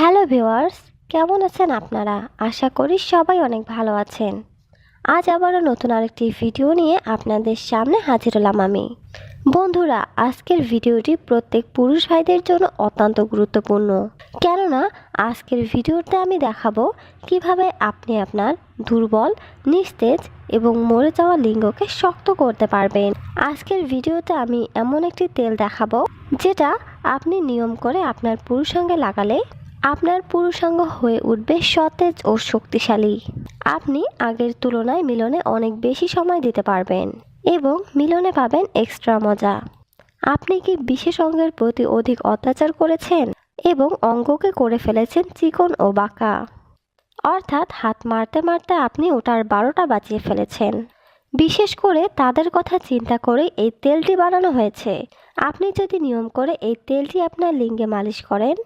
Hello viewers, কেমন আছেন আপনারা? আশা করি সবাই অনেক ভালো আছেন। আজ আবারও নতুন আরেকটি ভিডিও নিয়ে আপনাদের সামনে হাজির হলাম আমি। বন্ধুরা, আজকের ভিডিওটি প্রত্যেক পুরুষ ভাইদের জন্য অত্যন্ত গুরুত্বপূর্ণ। কেননা, আজকের ভিডিওতে আমি দেখাবো কীভাবে আপনি আপনার দুর্বল, নিস্তেজ এবং মরে যাওয়া লিঙ্গকে শক্ত করতে পারবেন। আজকের ভিডিওতে আমি এমন একটি তেল দেখাবো, যেটা আপনি নিয়ম করে আপনার পুরুষাঙ্গে লাগালে আপনার পুরুষাঙ্গ হয়ে উঠবে সতেজ ও শক্তিশালী। আপনি আগের তুলনায় মিলনে অনেক বেশি সময় দিতে পারবেন এবং মিলনে পাবেন এক্সট্রা মজা। আপনি কি বিশেষ অঙ্গের প্রতি অধিক অত্যাচার করেছেন এবং অঙ্গকে করে ফেলেছেন চিকন ও বাঁকা? অর্থাৎ হাত মারতে মারতে আপনি ওটার বারোটা বাঁচিয়ে ফেলেছেন। বিশেষ করে তাদের কথা চিন্তা করে এই তেলটি বানানো হয়েছে। আপনি যদি নিয়ম করে এই তেলটি আপনার লিঙ্গে মালিশ করেন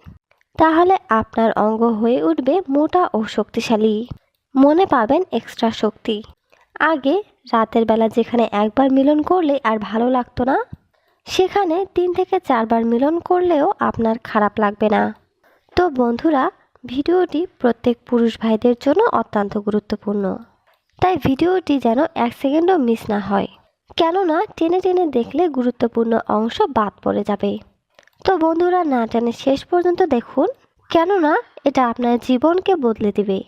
তাহলে আপনার অঙ্গ হয়ে উঠবে মোটা ও শক্তিশালী। মনে পাবেন এক্সট্রা শক্তি। আগে রাতের বেলা যেখানে একবার মিলন করলে আর ভালো লাগতো না, সেখানে তিন থেকে চারবার মিলন করলেও আপনার খারাপ লাগবে না। তো বন্ধুরা, ভিডিওটি প্রত্যেক পুরুষ ভাইদের জন্য অত্যন্ত গুরুত্বপূর্ণ। তাই ভিডিওটি যেন এক সেকেন্ডও মিস না হয়। কেননা, টেনে টেনে দেখলে গুরুত্বপূর্ণ অংশ বাদ পড়ে যাবে। তো বন্ধুরা না টেনে শেষ পর্যন্ত দেখুন, কেননা এটা আপনার জীবনকে বদলে দিবে।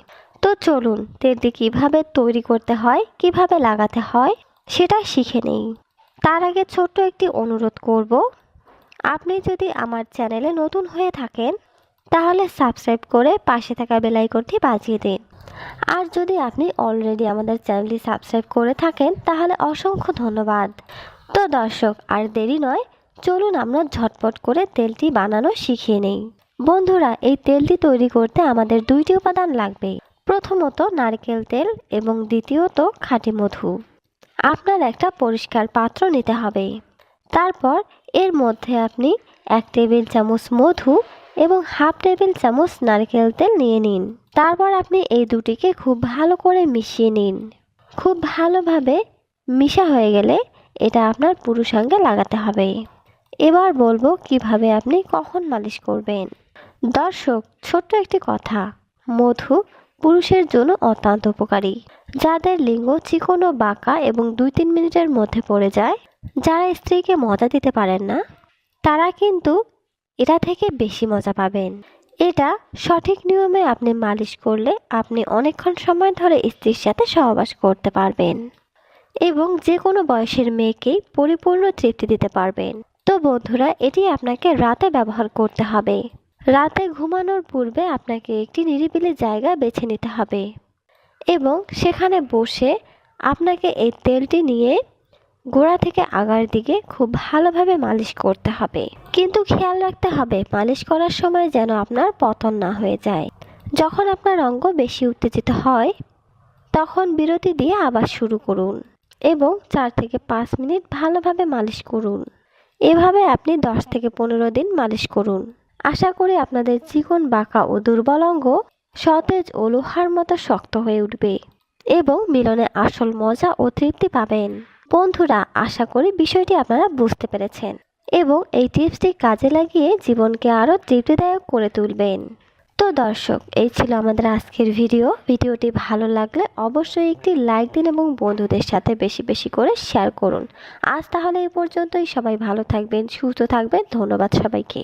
তো চলুন, তেলটি কীভাবে তৈরি করতে হয়, কীভাবে লাগাতে হয়, সেটা শিখে নেই। তার আগে ছোট্ট একটি অনুরোধ করব। আপনি যদি আমার চ্যানেলে নতুন হয়ে থাকেন, তাহলে সাবস্ক্রাইব করে পাশে থাকা বেলাইকনটি বাজিয়ে দিন। আর যদি আপনি অলরেডি আমাদের চ্যানেলটি সাবস্ক্রাইব করে থাকেন, তাহলে অসংখ্য ধন্যবাদ। তো দর্শক, আর দেরি নয় চলুন আমরা ঝটপট করে তেলটি বানানো শিখিয়ে নেই। বন্ধুরা, এই তেলটি তৈরি করতে আমাদের দুইটি উপাদান লাগবে। প্রথমত নারকেল তেল এবং দ্বিতীয়ত খাঁটি মধু। আপনার একটা পরিষ্কার পাত্র নিতে হবে। তারপর এর মধ্যে আপনি এক টেবিল চামচ মধু এবং হাফ টেবিল চামচ নারকেল তেল নিয়ে নিন। তারপর আপনি এই দুটিকে খুব ভালো করে মিশিয়ে নিন। খুব ভালোভাবে মিশা হয়ে গেলে এটা আপনার পুরুষাঙ্গে লাগাতে হবে। এবার বলব কীভাবে আপনি কখন মালিশ করবেন। দর্শক, ছোট্ট একটি কথা, মধু পুরুষের জন্য অত্যন্ত উপকারী। যাদের লিঙ্গ চিকন বাঁকা এবং দুই তিন মিনিটের মধ্যে পড়ে যায়, যারা স্ত্রীকে মজা দিতে পারেন না, তারা কিন্তু এটা থেকে বেশি মজা পাবেন। এটা সঠিক নিয়মে আপনি মালিশ করলে আপনি অনেকক্ষণ সময় ধরে স্ত্রীর সাথে সহবাস করতে পারবেন এবং যে কোনো বয়সের মেয়েকেই পরিপূর্ণ তৃপ্তি দিতে পারবেন। তো বন্ধুরা, এটি আপনাকে রাতে ব্যবহার করতে হবে। রাতে ঘুমানোর পূর্বে আপনাকে একটি নিরিবিলি জায়গা বেছে নিতে হবে এবং সেখানে বসে আপনাকে এই তেলটি নিয়ে গোড়া থেকে আগার দিকে খুব ভালোভাবে মালিশ করতে হবে। কিন্তু খেয়াল রাখতে হবে, মালিশ করার সময় যেন আপনার পতন না হয়ে যায়। যখন আপনার অঙ্গ বেশি উত্তেজিত হয়, তখন বিরতি দিয়ে আবার শুরু করুন এবং চার থেকে পাঁচ মিনিট ভালোভাবে মালিশ করুন। এভাবে আপনি দশ থেকে পনেরো দিন মালিশ করুন। আশা করি আপনাদের চিকন বাঁকা ও দুর্বল অঙ্গ সতেজ ও লোহার মতো শক্ত হয়ে উঠবে এবং মিলনে আসল মজা ও তৃপ্তি পাবেন। বন্ধুরা, আশা করি বিষয়টি আপনারা বুঝতে পেরেছেন এবং এই টিপসটি কাজে লাগিয়ে জীবনকে আরও তৃপ্তিদায়ক করে তুলবেন। তো দর্শক, এই ছিল আমাদের আজকের ভিডিও। ভিডিওটি ভালো লাগলে অবশ্যই একটি লাইক দিন এবং বন্ধুদের সাথে বেশি বেশি করে শেয়ার করুন। আজ তাহলে এই পর্যন্তই। সবাই ভালো থাকবেন, সুস্থ থাকবেন। ধন্যবাদ সবাইকে।